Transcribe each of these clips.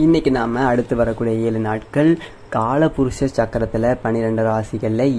இன்னைக்கு நாம் அடுத்து வரக்கூடிய ஏழு நாட்கள் காலபுருஷ சக்கரத்தில் பன்னிரெண்டு ராசிகளில்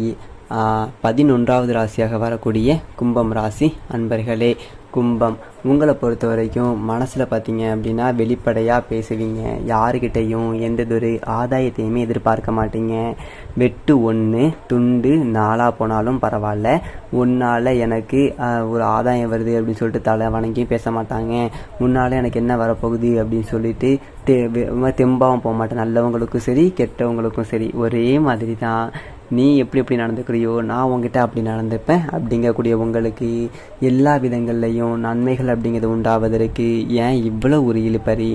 பதினொன்றாவது ராசியாக வரக்கூடிய கும்பம் ராசி அன்பர்களே கும்பம் உங்களை பொறுத்த வரைக்கும் மனசில் பார்த்தீங்க அப்படின்னா வெளிப்படையாக பேசுவீங்க. யாருக்கிட்டையும் எந்ததொரு ஆதாயத்தையுமே எதிர்பார்க்க மாட்டீங்க. வெட்டு ஒன்று துண்டு நாளாக போனாலும் பரவாயில்ல. உன்னால் எனக்கு ஒரு ஆதாயம் வருது அப்படின்னு சொல்லிட்டு தலை வணங்கியும் பேச மாட்டாங்க. உன்னால் எனக்கு என்ன வரப்போகுது அப்படின்னு சொல்லிட்டு தெ வெ- தெம்பாவும் போக மாட்டேன். நல்லவங்களுக்கும் சரி கெட்டவங்களுக்கும் சரி. ஒரே மாதிரி தான் நீ எப்படி எப்படி நடந்துக்கிறியோ நான் உங்ககிட்ட அப்படி நடந்துப்பேன். அப்படிங்கக்கூடிய உங்களுக்கு எல்லா விதங்கள்லையும் நன்மைகள் அப்படிங்கிறது உண்டாவதற்கு ஏன் இவ்வளோ ஒரு இழுப்பறி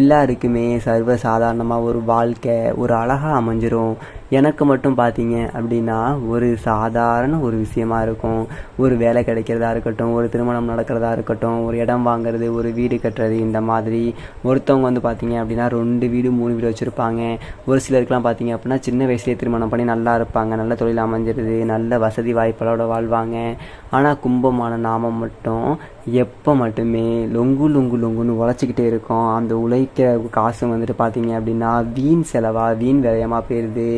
எல்லாருக்குமே சர்வ சாதாரணமாக ஒரு வாழ்க்கை ஒரு அழகாக அமைஞ்சிரும். எனக்கு மட்டும் பார்த்தீங்க அப்படின்னா ஒரு சாதாரண ஒரு விஷயமா இருக்கும். ஒரு வேலை கிடைக்கிறதா இருக்கட்டும் ஒரு திருமணம் நடக்கிறதா இருக்கட்டும் ஒரு இடம் வாங்குறது ஒரு வீடு கட்டுறது இந்த மாதிரி. ஒருத்தவங்க வந்து பார்த்தீங்க அப்படின்னா ரெண்டு வீடு மூணு வீடு வச்சுருப்பாங்க. ஒரு சிலருக்குலாம் பார்த்தீங்க அப்படின்னா சின்ன வயசுலேயே திருமணம் பண்ணி நல்லா இருப்பாங்க. இருப்பாங்க. நல்ல தொழில் அமைஞ்சிருது. நல்ல வசதி வாய்ப்புகளோட வாழ்வாங்க. ஆனால் கும்பமான நாமம் மட்டும் எப்போ மட்டுமே லொங்கு லொங்கு லொங்குன்னு உழைச்சிக்கிட்டே இருக்கோம். அந்த உழைக்கிற காசு வந்துட்டு பார்த்தீங்க அப்படின்னா வீண் செலவாக வீண் விரயமாக போயிடுது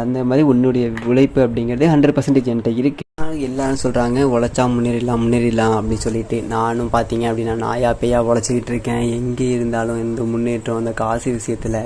அந்த மாதிரி உன்னுடைய உழைப்பு அப்படிங்கிறது ஹண்ட்ரட் பர்சன்டேஜ் என்கிட்ட இருக்கு. எல்லாரும் சொல்கிறாங்க உழைச்சா முன்னேறிடலாம் முன்னேறிடலாம் அப்படின்னு சொல்லிட்டு நானும் பார்த்தீங்க அப்படின்னா நாயா பேயா உழைச்சிக்கிட்டு இருக்கேன். எங்கே இருந்தாலும் எந்த முன்னேற்றம் அந்த காசு விஷயத்தில்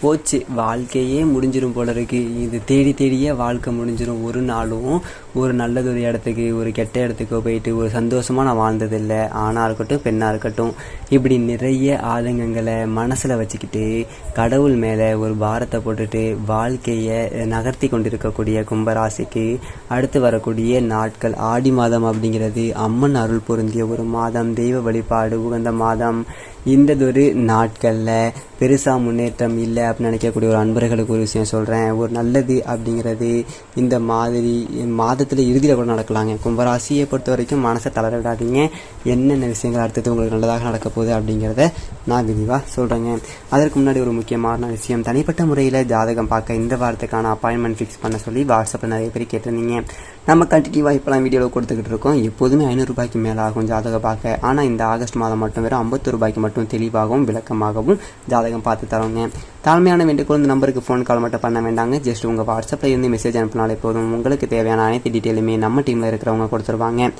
போச்சு. வாழ்க்கையே முடிஞ்சிடும் போல இருக்கு. இது தேடி தேடியே வாழ்க்கை முடிஞ்சிடும் ஒரு நாளும் ஒரு நல்லதொரு இடத்துக்கு ஒரு கெட்ட இடத்துக்கோ போயிட்டு ஒரு சந்தோஷமாக நான் வாழ்ந்ததில்லை. ஆணாக இருக்கட்டும் பெண்ணாக இருக்கட்டும். இப்படி நிறைய ஆதங்கங்களை மனசில் வச்சுக்கிட்டு கடவுள் மேலே ஒரு பாரத்தை போட்டுட்டு வாழ்க்கையை நகர்த்தி கொண்டிருக்கக்கூடிய கும்பராசிக்கு அடுத்து வரக்கூடிய நாட்கள் ஆடி மாதம் அப்படிங்கிறது அம்மன் அருள் பொருந்திய ஒரு மாதம் தெய்வ வழிபாடு உகந்த மாதம். இந்ததொரு நாட்களில் பெருசாக முன்னேற்றம் இல்லை அப்படின்னு நினைக்கக்கூடிய ஒரு அன்பர்களுக்கு ஒரு விஷயம் சொல்கிறேன் ஒரு நல்லது அப்படிங்கிறது இந்த மாதிரி மாதத்தில் இறுதியில் கூட நடக்கலாங்க. கும்பராசியை பொறுத்த வரைக்கும் மனசை தளர விடாதீங்க என்னென்ன விஷயங்கள் அடுத்தது உங்களுக்கு நல்லதாக நடக்க போகுது அப்படிங்கிறத நான் விரிவாக சொல்கிறேங்க அதற்கு முன்னாடி ஒரு முக்கியமான விஷயம். தனிப்பட்ட முறையில் ஜாதகம் பார்க்க இந்த வாரத்துக்கான அப்பாயின்மெண்ட் ஃபிக்ஸ் பண்ண சொல்லி வாட்ஸ்அப்பில் நிறைய பேர் கேட்டிருந்தீங்க. நம்ம கண்டினியூவாக இப்போலாம் வீடியோவில் கொடுத்துக்கிட்டு இருக்கோம். எப்போதுமே ஐநூறுரூபாய்க்கு மேலே ஆகும் ஜாதகம் பார்க்க. ஆனால் இந்த ஆகஸ்ட் மாதம் மட்டும் வெறும் ஐம்பது ரூபாய்க்கு மட்டும் தெளிவாகவும் விளக்கமாகவும் ஜாதகம் பார்த்து தரோங்க. தாழ்மையான வேண்டுகோள் இந்த நம்பருக்கு ஃபோன் கால் மட்டும் பண்ண வேண்டாங்க. ஜஸ்ட் உங்கள் வாட்ஸ்அப்பில் இருந்து மெசேஜ் அனுப்பினாலே போதும். உங்களுக்கு தேவையான அனைத்து டீட்டெயிலுமே நம்ம டீமில் இருக்கிறவங்க கொடுத்துருவாங்க.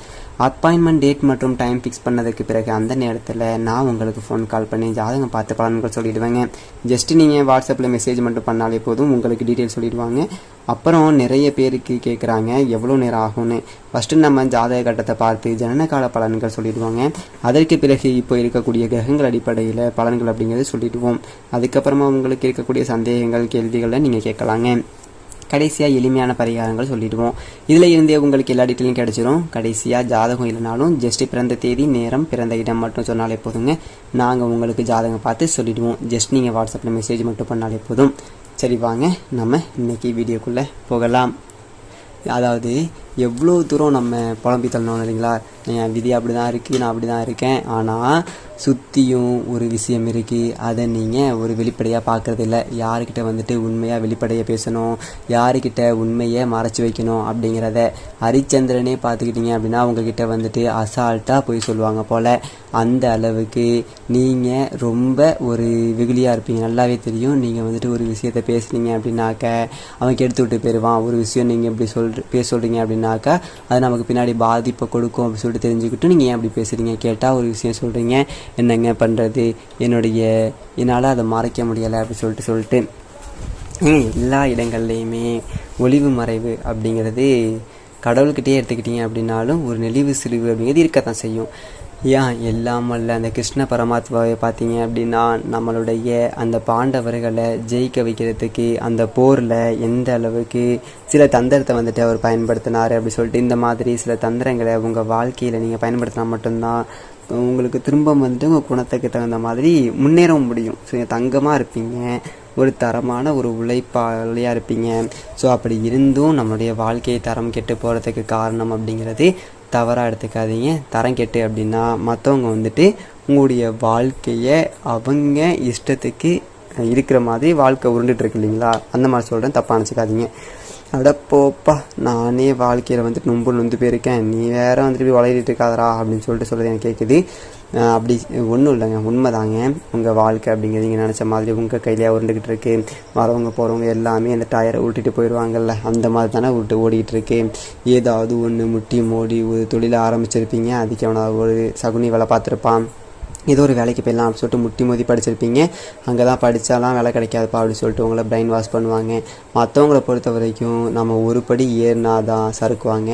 அப்பாயின்மெண்ட் டேட் மற்றும் டைம் ஃபிக்ஸ் பண்ணதுக்கு பிறகு அந்த நேரத்தில் நான் உங்களுக்கு ஃபோன் கால் பண்ணி ஜாதகம் பார்த்து பலன்கள் சொல்லிடுவேங்க. ஜஸ்ட் நீங்கள் வாட்ஸ்அப்பில் மெசேஜ் மட்டும் பண்ணாலே போதும். உங்களுக்கு டீட்டெயில் சொல்லிடுவாங்க. அப்புறம் நிறைய பேருக்கு கேட்குறாங்க எவ்வளோ நேரம் ஆகும்னு. ஃபஸ்ட்டு நம்ம ஜாதக கட்டத்தை பார்த்து ஜனனகால பலன்கள் சொல்லிடுவாங்க. அதற்கு பிறகு இப்போ இருக்கக்கூடிய கிரகங்கள் அடிப்படையில் பலன்கள் அப்படிங்கிறது சொல்லிடுவோம். அதுக்கப்புறமா உங்களுக்கு இருக்கக்கூடிய சந்தேகங்கள் கேள்விகளை நீங்கள் கேட்கலாங்க. கடைசியாக எளிமையான பரிகாரங்கள் சொல்லிடுவோம். இதில் இருந்தே உங்களுக்கு எல்லா டீட்டெயிலும் கிடச்சிரும். கடைசியாக ஜாதகம் இல்லைனாலும் ஜஸ்ட் பிறந்த தேதி நேரம் பிறந்த இடம் மட்டும் சொன்னாலே போதுங்க. நாங்கள் உங்களுக்கு ஜாதகம் பார்த்து சொல்லிடுவோம். ஜஸ்ட் நீங்கள் வாட்ஸ்அப்பில் மெசேஜ் மட்டும் பண்ணாலே போதும். சரி வாங்க. நம்ம இன்னைக்கு வீடியோக்குள்ளே போகலாம். அதாவது எவ்வளோ தூரம் நம்ம புலம்பி தள்ளணும் இல்லைங்களா? என் விதி அப்படி தான் இருக்குது நான் அப்படி தான் இருக்கேன். ஆனால் சுற்றியும் ஒரு விஷயம் இருக்குது அதை நீங்கள் ஒரு வெளிப்படையாக பார்க்குறது இல்லை. யாருக்கிட்ட வந்துட்டு உண்மையாக வெளிப்படையாக பேசணும் யாருக்கிட்ட உண்மையை மறைச்சி வைக்கணும் அப்படிங்கிறத ஹரிச்சந்திரனே பார்த்துக்கிட்டீங்க அப்படின்னா உங்ககிட்ட வந்துட்டு அசால்ட்டாக போய் சொல்லுவாங்க போல். அந்த அளவுக்கு நீங்கள் ரொம்ப ஒரு வெகுளியாக இருப்பீங்க. நல்லாவே தெரியும். நீங்கள் வந்துட்டு ஒரு விஷயத்தை பேசுனீங்க அப்படின்னாக்க அவன் கெடுத்து விட்டு போயிடுவான் ஒரு விஷயம் நீங்கள் இப்படி சொல் பேச சொல்கிறீங்க அப்படின்னாக்கா அது நமக்கு பின்னாடி பாதிப்பை கொடுக்கும் அப்படின்னு சொல்லிட்டு தெரிஞ்சுக்கிட்டு நீங்கள் ஏன் அப்படி பேசுகிறீங்க கேட்டால் ஒரு விஷயம் சொல்கிறீங்க என்னங்க பண்ணுறது என்னுடைய என்னால் அதை மறைக்க முடியலை அப்படின்னு சொல்லிட்டு சொல்லிட்டு. எல்லா இடங்கள்லையுமே ஒளிவு மறைவு அப்படிங்கிறது கடவுள்கிட்டயே எடுத்துக்கிட்டீங்க அப்படின்னாலும் ஒரு நெளிவு சிரிவு அப்படிங்கிறது இருக்கத்தான் செய்யும். ஏன் எல்லாம் வல்ல அந்த கிருஷ்ண பரமாத்மாவை பார்த்தீங்க அப்படின்னா நம்மளுடைய அந்த பாண்டவர்களை ஜெயிக்க வைக்கிறதுக்கு அந்த போரில் எந்த அளவுக்கு சில தந்திரத்தை வந்துட்டு அவர் பயன்படுத்தினார் அப்படி சொல்லிட்டு இந்த மாதிரி சில தந்திரங்களை உங்கள் வாழ்க்கையில் நீங்கள் பயன்படுத்தினா மட்டும்தான் உங்களுக்கு திரும்ப வந்துட்டு உங்கள் குணத்துக்கு தகுந்த மாதிரி முன்னேற முடியும். ஸோ தங்கமாக இருப்பீங்க. ஒரு தரமான ஒரு உழைப்பாளியாக இருப்பீங்க. ஸோ அப்படி இருந்தும் நம்மளுடைய வாழ்க்கை தரம் கெட்டு போகிறதுக்கு காரணம் அப்படிங்கிறது தவறாக எடுத்துக்காதீங்க. தரம் கெட்டு அப்படின்னா மற்றவங்க வந்துட்டு உங்களுடைய வாழ்க்கையை அவங்க இஷ்டத்துக்கு இருக்கிற மாதிரி வாழ்க்கை உருண்டுட்டு இருக்கு இல்லைங்களா? அந்த மாதிரி சொல்கிறேன் தப்பாக நினச்சிக்காதீங்க. அடப்போப்பா போப்பா நானே வாழ்க்கையில் வந்துட்டு நொம்பு நொந்து போயிருக்கேன். நீ வேற வந்துட்டு இப்படி வளரிட்டு இருக்காதரா அப்படின்னு சொல்லிட்டு சொல்கிறது எனக்கு கேட்குது அப்படி ஒன்றும் இல்லைங்க. உண்மைதாங்க. உங்கள் வாழ்க்கை அப்படிங்கிறது நீங்கள் நினச்ச மாதிரி உங்கள் கையிலே உருண்டுக்கிட்டு இருக்கு. வரவங்க போகிறவங்க எல்லாமே அந்த டயரை விட்டுட்டு போயிடுவாங்கல்ல அந்த மாதிரி தானே விட்டு ஓடிக்கிட்டு இருக்கு. ஏதாவது ஒன்று முட்டி மோடி ஒரு தொழிலை ஆரம்பிச்சிருப்பீங்க. அதுக்கு அவனை ஒரு சகுனி வேலை பார்த்துருப்பான். ஏதோ ஒரு வேலைக்கு போயிடலாம் அப்படின்னு சொல்லிட்டு முட்டி மோதி படிச்சிருப்பீங்க. அங்கே தான் படித்தாலாம் வேலை கிடைக்காதுப்பா அப்படின்னு சொல்லிட்டு உங்களை பிரெயின் வாஷ் பண்ணுவாங்க. மற்றவங்கள பொறுத்த வரைக்கும் நம்ம ஒரு படி ஏறினா தான் சறுக்குவாங்க.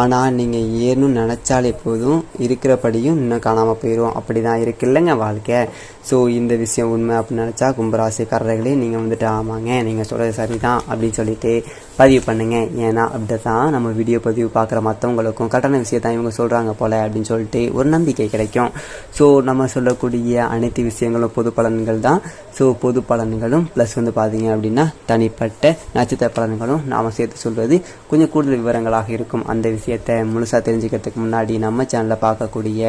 ஆனால் நீங்கள் ஏறணும்னு நினச்சாலே போதும். இருக்கிறபடியும் இன்னும் காணாமல் போயிடும் அப்படி தான் இருக்கு இல்லைங்க வாழ்க்கை. ஸோ இந்த விஷயம் உண்மை அப்படின்னு நினச்சா கும்பராசிக்காரர்களே நீங்கள் வந்துட்டு ஆமாங்க நீங்கள் சொல்கிறது சரிதான் அப்படின்னு சொல்லிட்டு பதிவு பண்ணுங்கள் ஏன்னா அப்படி தான் நம்ம வீடியோ பதிவு பார்க்குற மற்றவங்களுக்கும் கரெக்டான விஷயத்தான் இவங்க சொல்கிறாங்க போல் அப்படின்னு சொல்லிட்டு ஒரு நம்பிக்கை கிடைக்கும். ஸோ நம்ம சொல்லக்கூடிய அனைத்து விஷயங்களும் பொது பலன்கள் தான். ஸோ பொது பலன்களும் ப்ளஸ் வந்து பார்த்தீங்க அப்படின்னா தனிப்பட்ட நட்சத்திர பலன்களும் நாம் சேர்த்து சொல்வது கொஞ்சம் கூடுதல் விவரங்களாக இருக்கும் அந்த விஷயம். விஷயத்தை முழுசாக தெரிஞ்சுக்கிறதுக்கு முன்னாடி நம்ம சேனலில் பார்க்கக்கூடிய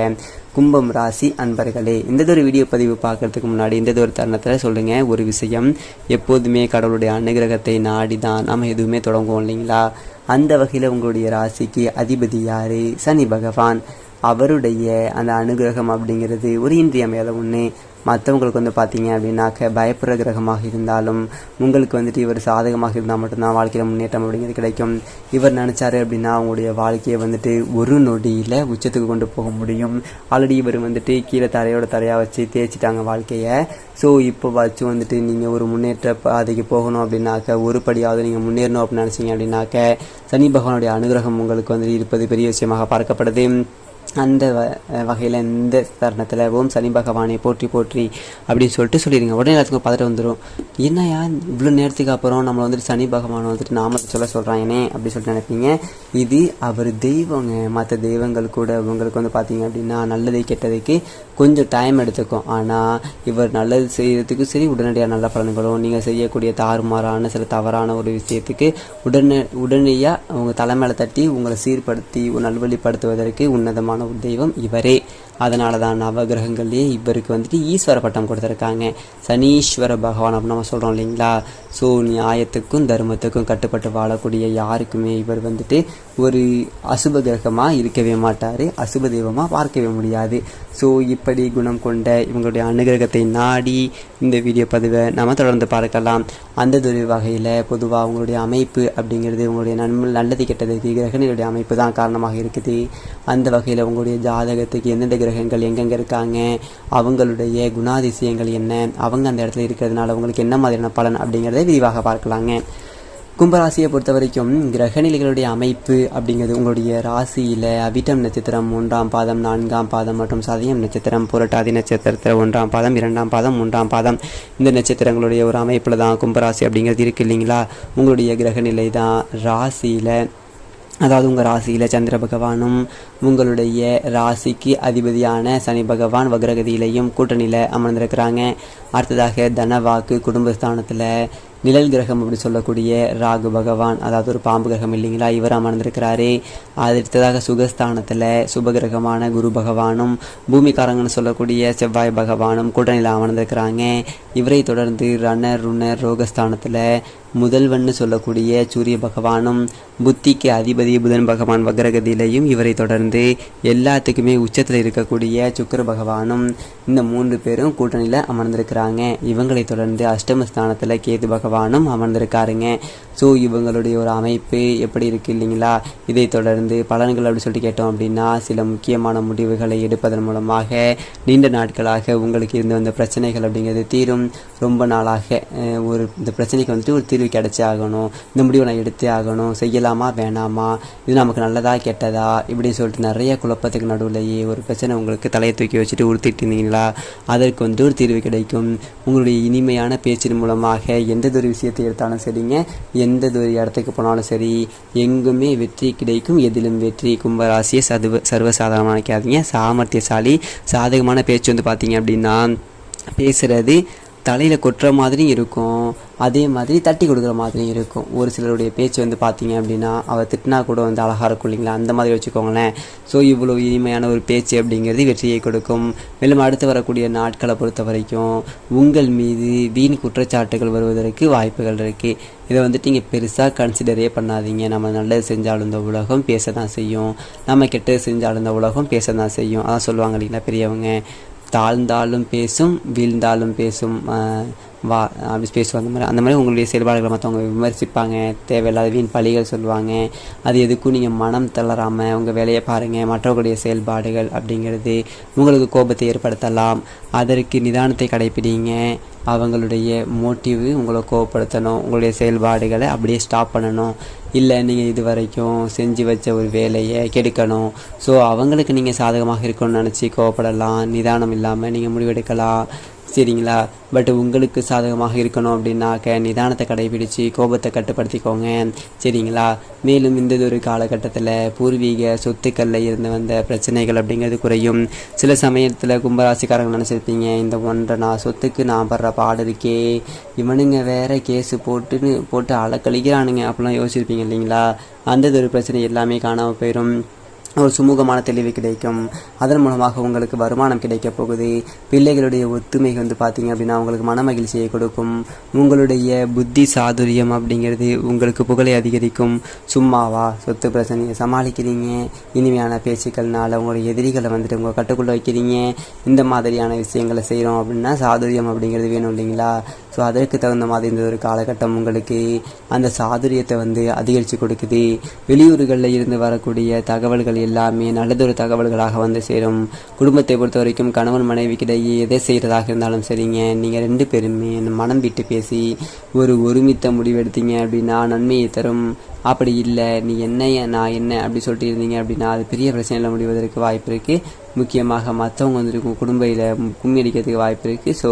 கும்பம் ராசி அன்பர்களே இந்த ஒரு வீடியோ பதிவு பார்க்கறதுக்கு முன்னாடி இந்த ஒரு தருணத்தில் சொல்லுங்கள் ஒரு விஷயம் எப்போதுமே கடவுளுடைய அனுகிரகத்தை நாடி தான் நம்ம எதுவுமே தொடங்குவோம் இல்லைங்களா? அந்த வகையில் உங்களுடைய ராசிக்கு அதிபதி யார்? சனி பகவான். அவருடைய அந்த அனுகிரகம் அப்படிங்கிறது ஒரு இன்றியமையாத ஒன்று மற்றவங்களுக்கு வந்து பார்த்தீங்க அப்படின்னாக்க பயப்படுற கிரகமாக இருந்தாலும் உங்களுக்கு வந்துட்டு இவர் சாதகமாக இருந்தால் மட்டும்தான் வாழ்க்கையில் முன்னேற்றம் அப்படிங்கிறது கிடைக்கும். இவர் நினச்சாரு அப்படின்னா அவங்களுடைய வாழ்க்கையை வந்துட்டு ஒரு நொடியில் உச்சத்துக்கு கொண்டு போக முடியும். ஆல்ரெடி இவர் வந்துட்டு கீழே தரையோட தரையாக வச்சு தேய்ச்சிட்டாங்க வாழ்க்கையை. ஸோ இப்போ வச்சு வந்துட்டு நீங்கள் ஒரு முன்னேற்ற பாதைக்கு போகணும் அப்படின்னாக்க ஒரு படியாவது நீங்கள் முன்னேறணும் அப்படின்னு நினச்சிங்க அப்படின்னாக்க சனி பகவானுடைய அனுகிரகம் உங்களுக்கு வந்துட்டு இருப்பது பெரிய விஷயமாக பார்க்கப்படுது. அந்த வ வகையில் இந்த தருணத்தில் ஓம் சனி பகவானை போற்றி போற்றி அப்படின்னு சொல்லிட்டு சொல்லிடுங்க உடனே எல்லாத்துக்கும் பார்த்துட்டு வந்துடும் என்னையா இவ்வளோ நேரத்துக்கு அப்புறம் நம்மளை வந்துட்டு சனி பகவான் வந்துட்டு நாமத்தை சொல்ல சொல்கிறாங்கனே அப்படி சொல்லிட்டு நினைப்பீங்க. இது அவர் தெய்வங்க. மற்ற தெய்வங்கள் கூட உங்களுக்கு வந்து பார்த்தீங்க அப்படின்னா நல்லது கெட்டதுக்கு கொஞ்சம் டைம் எடுத்துக்கும். ஆனால் இவர் நல்லது செய்கிறதுக்கு சரி உடனடியாக நல்ல பலன்களும் நீங்கள் செய்யக்கூடிய தாறுமாறான சில தவறான ஒரு விஷயத்துக்கு உடனே உடனடியாக உங்கள் தலைமையில தட்டி உங்களை சீர்படுத்தி நல்வழிப்படுத்துவதற்கு உன்னதமான தெய்வம் இவரே. அதனால தான் நவகிரகங்கள்லேயே இவருக்கு வந்துட்டு ஈஸ்வர பட்டம் கொடுத்துருக்காங்க. சனீஸ்வர பகவான் அப்படின்னு நம்ம சொல்கிறோம் இல்லைங்களா? ஸோ நியாயத்துக்கும் தர்மத்துக்கும் கட்டுப்பட்டு வாழக்கூடிய யாருக்குமே இவர் வந்துட்டு ஒரு அசுப கிரகமாக இருக்கவே மாட்டார். அசுப தெய்வமாக பார்க்கவே முடியாது. ஸோ இப்படி குணம் கொண்ட இவங்களுடைய அனுகிரகத்தை நாடி இந்த வீடியோ பதிவை நம்ம தொடர்ந்து பார்க்கலாம். அந்த ஒரு வகையில் பொதுவாக அவங்களுடைய அமைப்பு அப்படிங்கிறது உங்களுடைய நன்மை நல்லது கெட்டதுக்கு கிரகங்களுடைய அமைப்பு தான் காரணமாக இருக்குது. அந்த வகையில் உங்களுடைய ஜாதகத்துக்கு எந்தெந்த கிரகங்கள் எங்கெங்கே இருக்காங்க அவங்களுடைய குணாதிசயங்கள் என்ன அவங்க அந்த இடத்துல இருக்கிறதுனால அவங்களுக்கு என்ன மாதிரியான பலன் அப்படிங்கிறத விரிவாக பார்க்கலாங்க. கும்பராசியை பொறுத்த வரைக்கும் கிரகநிலைகளுடைய அமைப்பு அப்படிங்கிறது உங்களுடைய ராசியில் அவிட்டம் நட்சத்திரம் மூன்றாம் பாதம் நான்காம் பாதம் மற்றும் சதயம் நட்சத்திரம் புரட்டாதி நட்சத்திரத்தில் ஒன்றாம் பாதம் இரண்டாம் பாதம் மூன்றாம் பாதம். இந்த நட்சத்திரங்களுடைய ஒரு அமைப்பில் தான் கும்பராசி அப்படிங்கிறது இருக்கு இல்லைங்களா? உங்களுடைய கிரகநிலை தான் ராசியில். அதாவது உங்கள் ராசியில் சந்திர பகவானும் உங்களுடைய ராசிக்கு அதிபதியான சனி பகவான் வக்ரகதியிலையும் கூட்டணியில் அமர்ந்திருக்கிறாங்க. அடுத்ததாக தனவாக்கு குடும்பஸ்தானத்தில் நிழல் கிரகம் அப்படின்னு சொல்லக்கூடிய ராகு பகவான் அதாவது ஒரு பாம்பு கிரகம் இல்லைங்களா? இவர் அமர்ந்திருக்கிறாரு. அடுத்ததாக சுகஸ்தானத்தில் சுபகிரகமான குரு பகவானும் பூமிக்காரங்கன்னு சொல்லக்கூடிய செவ்வாய் பகவானும் கூட்டணியில் அமர்ந்திருக்கிறாங்க. இவரை தொடர்ந்து ரணர் ருணர் ரோகஸ்தானத்தில் முதல்வன்னு சொல்லக்கூடிய சூரிய பகவானும் புத்திக்கு அதிபதி புதன் பகவான் வக்ரகதியிலையும் இவரை தொடர்ந்து எல்லாத்துக்குமே உச்சத்தில் இருக்கக்கூடிய சுக்கர பகவானும் இந்த மூன்று பேரும் கூட்டணியில் அமர்ந்திருக்கிறாங்க. இவங்களை தொடர்ந்து அஷ்டமஸ்தானத்தில் கேது பகவானும் அமர்ந்திருக்காருங்க. ஸோ இவங்களுடைய ஒரு அமைப்பு எப்படி இருக்குது இல்லைங்களா? இதை தொடர்ந்து பலன்கள் அப்படி சொல்லிட்டு கேட்டோம் அப்படின்னா சில முக்கியமான முடிவுகளை எடுப்பதன் மூலமாக நீண்ட நாட்களாக உங்களுக்கு இருந்து வந்த பிரச்சனைகள் அப்படிங்கிறது தீரும். ரொம்ப நாளாக ஒரு இந்த பிரச்சனைக்கு வந்துட்டு ஒரு தீர்வு கிடைச்சே ஆகணும். இந்த முடிவை நான் எடுத்தே ஆகணும். செய்யலாமா வேணாமா? இது நமக்கு நல்லதா கெட்டதா? இப்படின்னு சொல்லிட்டு நிறைய குழப்பத்துக்கு நடுவுலேயே ஒரு பிரச்சனை உங்களுக்கு தலையை தூக்கி வச்சுட்டு உறுத்திட்டு இருந்தீங்களா? அதற்கு வந்து ஒரு தீர்வு கிடைக்கும். உங்களுடைய இனிமையான பேச்சின் மூலமாக எந்த ஒரு விஷயத்தை எடுத்தாலும் சரிங்க. எந்த இடத்துக்கு போனாலும் சரி எங்குமே வெற்றி கிடைக்கும் எதிலும் வெற்றி கும்பராசியை சதுவ சர்வசாதாரணமாக நினைக்காதீங்க சாமர்த்தியசாலி சாதகமான பேச்சு வந்து பார்த்தீங்க அப்படின்னா பேசுகிறது தலையில் கொட்டுற மாதிரியும் இருக்கும். அதே மாதிரி தட்டி கொடுக்குற மாதிரியும் இருக்கும். ஒரு சிலருடைய பேச்சு வந்து பார்த்தீங்க அப்படின்னா அவள் திட்டினா கூட வந்து அழகாக இருக்கும் இல்லைங்களா? அந்த மாதிரி வச்சுக்கோங்களேன். ஸோ இவ்வளோ இனிமையான ஒரு பேச்சு அப்படிங்கிறது வெற்றியை கொடுக்கும். மேலும் அடுத்து வரக்கூடிய நாட்களை பொறுத்த வரைக்கும் உங்கள் மீது வீண் குற்றச்சாட்டுகள் வருவதற்கு வாய்ப்புகள் இருக்குது இதை வந்துட்டு நீங்கள் பெருசாக கன்சிடரே பண்ணாதீங்க. நம்ம நல்லது செஞ்சாலும் இந்த உலகம் பேச தான் செய்யும். நம்ம கெட்டது செஞ்சாலும் இந்த உலகம் பேச தான் செய்யும். அதான் சொல்லுவாங்க இல்லைங்களா பெரியவங்க. தாழ்ந்தாலும் பேசும் வீழ்ந்தாலும் பேசும் வா அப்படி ஸ்பேஸ் அந்த மாதிரி அந்த மாதிரி உங்களுடைய செயல்பாடுகளை மற்றவங்க விமர்சிப்பாங்க. தேவையில்லாத வீண் பழிகள் சொல்லுவாங்க. அது எதுக்கும் நீங்கள் மனம் தளராமல் உங்கள் வேலையை பாருங்கள் மற்றவர்களுடைய செயல்பாடுகள் அப்படிங்கிறது உங்களுக்கு கோபத்தை ஏற்படுத்தலாம். அதற்கு நிதானத்தை கடைப்பிடிங்க அவங்களுடைய மோட்டிவ் உங்களை கோவப்படுத்தணும். உங்களுடைய செயல்பாடுகளை அப்படியே ஸ்டாப் பண்ணணும். இல்லை நீங்கள் இது வரைக்கும் செஞ்சு வச்ச ஒரு வேலையை கெடுக்கணும். ஸோ அவங்களுக்கு நீங்கள் சாதகமாக இருக்கணும்னு நினச்சி கோவப்படலாம். நிதானம் இல்லாமல் நீங்கள் முடிவெடுக்கலாம். சரிங்களா? பட் உங்களுக்கு சாதகமாக இருக்கணும் அப்படின்னாக்க நிதானத்தை கடைபிடிச்சு கோபத்தை கட்டுப்படுத்திக்கோங்க. சரிங்களா? மேலும் இந்த ஒரு காலகட்டத்தில் பூர்வீக சொத்துக்களில் இருந்து வந்த பிரச்சனைகள் அப்படிங்கிறது குறையும். சில சமயத்தில் கும்பராசிக்காரங்க நினச்சிருப்பீங்க இந்த ஒன்றரை நான் சொத்துக்கு நான் படுற பாடு இருக்கே. இவனுங்க வேற கேஸு போட்டுன்னு போட்டு அலக்கழிக்கிறானுங்க. அப்படிலாம் யோசிச்சிருப்பீங்க இல்லைங்களா? அந்த ஒரு பிரச்சனை எல்லாமே காணாமல் போயிடும் ஒரு சுமூகமான தெளிவு கிடைக்கும். அதன் மூலமாக உங்களுக்கு வருமானம் கிடைக்கப் போகுது. பிள்ளைகளுடைய ஒத்துமை வந்து பார்த்தீங்க அப்படின்னா உங்களுக்கு மன மகிழ்ச்சியை கொடுக்கும். உங்களுடைய புத்தி சாதுரியம் அப்படிங்கிறது உங்களுக்கு புகழை அதிகரிக்கும். சும்மாவா? சொத்து பிரச்சனையை சமாளிக்கிறீங்க. இனிமையான பேச்சுக்கள்னால உங்களுடைய எதிரிகளை வந்துட்டு உங்கள் கட்டுக்குள்ளே வைக்கிறீங்க. இந்த மாதிரியான விஷயங்களை செய்கிறோம் அப்படின்னா சாதுரியம் அப்படிங்கிறது வேணும் இல்லைங்களா? ஸோ அதற்கு தகுந்த மாதிரி இந்த ஒரு காலகட்டம் உங்களுக்கு அந்த சாதுரியத்தை வந்து அதிகரித்து கொடுக்குது. வெளியூர்களில் இருந்து வரக்கூடிய தகவல்கள் எல்லாமே நல்லதொரு தகவல்களாக வந்து சேரும். குடும்பத்தை பொறுத்த வரைக்கும் கணவன் மனைவிக்கிடையே எதை செய்கிறதாக இருந்தாலும் சரிங்க. நீங்கள் ரெண்டு பேருமே மனம் விட்டு பேசி ஒரு ஒருமித்த முடிவு எடுத்தீங்க அப்படின்னா நன்மையை தரும். அப்படி இல்லை நீ என்ன நான் என்ன அப்படி சொல்லிட்டு இருந்தீங்க அப்படின்னா அது பெரிய பிரச்சனையில் முடிவதற்கு வாய்ப்பு இருக்குது முக்கியமாக மற்றவங்க வந்துருக்கும் குடும்பத்தில் கும்மி அடிக்கிறதுக்கு வாய்ப்பு இருக்குது ஸோ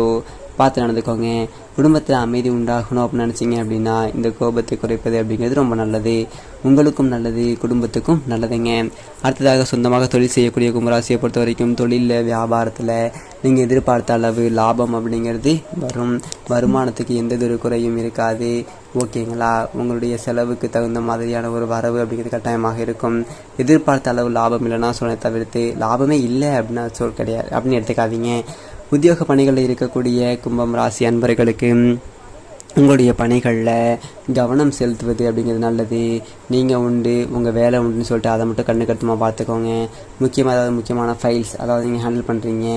பார்த்து நடந்துக்கோங்க. குடும்பத்தில் அமைதி உண்டாகணும் அப்படின்னு நினச்சிங்க அப்படின்னா இந்த கோபத்தை குறைப்பது அப்படிங்கிறது ரொம்ப நல்லது. உங்களுக்கும் நல்லது குடும்பத்துக்கும் நல்லதுங்க. அடுத்ததாக சொந்தமாக தொழில் செய்யக்கூடிய கும்பராசியை பொறுத்த வரைக்கும் தொழிலில் வியாபாரத்தில் நீங்கள் எதிர்பார்த்த அளவு லாபம் அப்படிங்கிறது வரும். வருமானத்துக்கு எந்த ஒரு குறையும் இருக்காது. ஓகேங்களா? உங்களுடைய செலவுக்கு தகுந்த மாதிரியான ஒரு வரவு அப்படிங்கிறது கட்டாயமாக இருக்கும். எதிர்பார்த்த அளவு லாபம் இல்லைன்னா சொன்ன தவிர்த்து லாபமே இல்லை அப்படின்னா சொல் கிடையாது. அப்படின்னு எடுத்துக்காதீங்க. உத்தியோக பணிகளில் இருக்கக்கூடிய கும்பம் ராசி அன்பர்களுக்கு உங்களுடைய பணிகளில் கவனம் செலுத்துவது அப்படிங்கிறது நல்லது. நீங்கள் உண்டு உங்கள் வேலை உண்டுன்னு சொல்லிட்டு அதை மட்டும் கண்ணு கருத்துமாக பார்த்துக்கோங்க. முக்கியமாக ஏதாவது முக்கியமான ஃபைல்ஸ் அதாவது நீங்கள் ஹேண்டில் பண்ணுறீங்க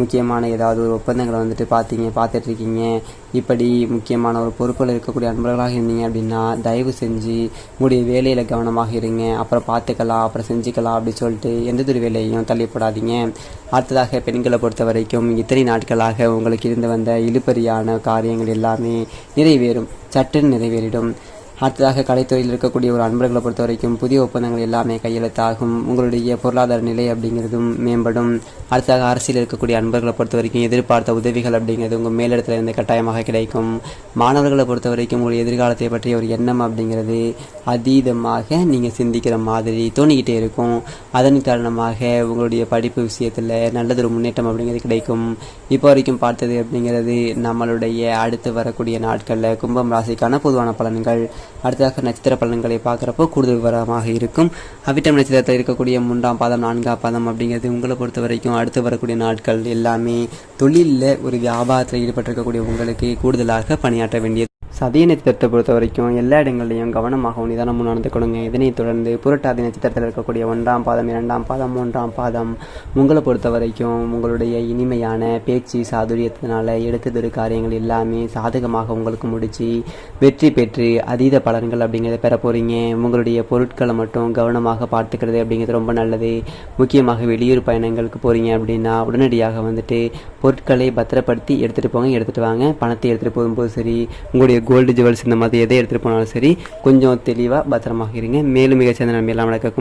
முக்கியமான ஏதாவது ஒரு ஒப்பந்தங்களை வந்துட்டு பார்த்தீங்க பார்த்துட்ருக்கீங்க. இப்படி முக்கியமான ஒரு பொறுப்பில் இருக்கக்கூடிய அன்பர்களாக இருந்தீங்க அப்படின்னா தயவு செஞ்சு உங்களுடைய வேலையில் கவனமாக இருங்க. அப்புறம் பார்த்துக்கலாம் அப்புறம் செஞ்சுக்கலாம் அப்படின்னு சொல்லிட்டு எந்த ஒரு வேலையையும் தள்ளிப்படாதீங்க. அடுத்ததாக பெண்களை பொறுத்த வரைக்கும் இத்தனை நாட்களாக உங்களுக்கு இருந்து வந்த இழுபறியான காரியங்கள் எல்லாமே நிறைவேறும். சட்டுன்னு நிறைவேறிடும். அடுத்ததாக கலைத்துறையில் இருக்கக்கூடிய ஒரு அன்பர்களை பொறுத்த வரைக்கும் புதிய ஒப்பந்தங்கள் எல்லாமே கையெழுத்தாகும். உங்களுடைய பொருளாதார நிலை அப்படிங்கிறதும் மேம்படும். அடுத்ததாக அரசியல் இருக்கக்கூடிய அன்பர்களை பொறுத்த வரைக்கும் எதிர்பார்த்த உதவிகள் அப்படிங்கிறது உங்கள் மேலிடத்தில் இருந்து கட்டாயமாக கிடைக்கும். மாணவர்களை பொறுத்த வரைக்கும் உங்களுடைய எதிர்காலத்தை பற்றிய ஒரு எண்ணம் அப்படிங்கிறது அதீதமாக நீங்கள் சிந்திக்கிற மாதிரி தோணிக்கிட்டே இருக்கும். அதன் காரணமாக உங்களுடைய படிப்பு விஷயத்தில் நல்லதொரு முன்னேற்றம் அப்படிங்கிறது கிடைக்கும். இப்போ வரைக்கும் பார்த்தது அப்படிங்கிறது நம்மளுடைய அடுத்து வரக்கூடிய நாட்களில் கும்பம் ராசிக்கான பொதுவான பலன்கள். அடுத்ததாக நட்சத்திர பலன்களை பார்க்குறப்போ கூடுதல் விவரமாக இருக்கும். அவிட்டம் நட்சத்திரத்தில் இருக்கக்கூடிய மூன்றாம் பாதம் நான்காம் பாதம் அப்படிங்கிறது உங்களை பொறுத்த வரைக்கும் அடுத்து வரக்கூடிய நாட்கள் எல்லாமே தொழிலில் ஒரு வியாபாரத்தில் ஈடுபட்டிருக்கக்கூடிய உங்களுக்கு கூடுதலாக பணியாற்ற வேண்டியது சதய நட்சத்திரத்தை பொறுத்த வரைக்கும் எல்லா இடங்கள்லையும் கவனமாகவும் நிதானமும் நடந்து கொடுங்க இதனைத் தொடர்ந்து புரட்டாதி நட்சத்திரத்தில் இருக்கக்கூடிய ஒன்றாம் பாதம் இரண்டாம் பாதம் மூன்றாம் பாதம் உங்களை பொறுத்த வரைக்கும் உங்களுடைய இனிமையான பேச்சு சாதுரியத்தினால எடுத்ததொரு காரியங்கள் எல்லாமே சாதகமாக உங்களுக்கு முடிச்சு வெற்றி பெற்று அதீத பலன்கள் அப்படிங்கிறத பெற போகிறீங்க உங்களுடைய பொருட்களை மட்டும் கவனமாக பார்த்துக்கிறது அப்படிங்கிறது ரொம்ப நல்லது. முக்கியமாக வெளியூர் பயணங்களுக்கு போகிறீங்க அப்படின்னா உடனடியாக வந்துட்டு பொருட்களை பத்திரப்படுத்தி எடுத்துகிட்டு போங்க எடுத்துகிட்டு வாங்க. பணத்தை எடுத்துகிட்டு போகும்போது சரி உங்களுடைய கோல்டு ஜுவல்ஸ் இந்த மாதிரி எதை எடுத்துகிட்டு போனாலும் சரி கொஞ்சம் தெளிவாக பத்திரமாக இருங்க. மேலும் மிகச்சிறந்த நன்மை எல்லாம் நடக்கும்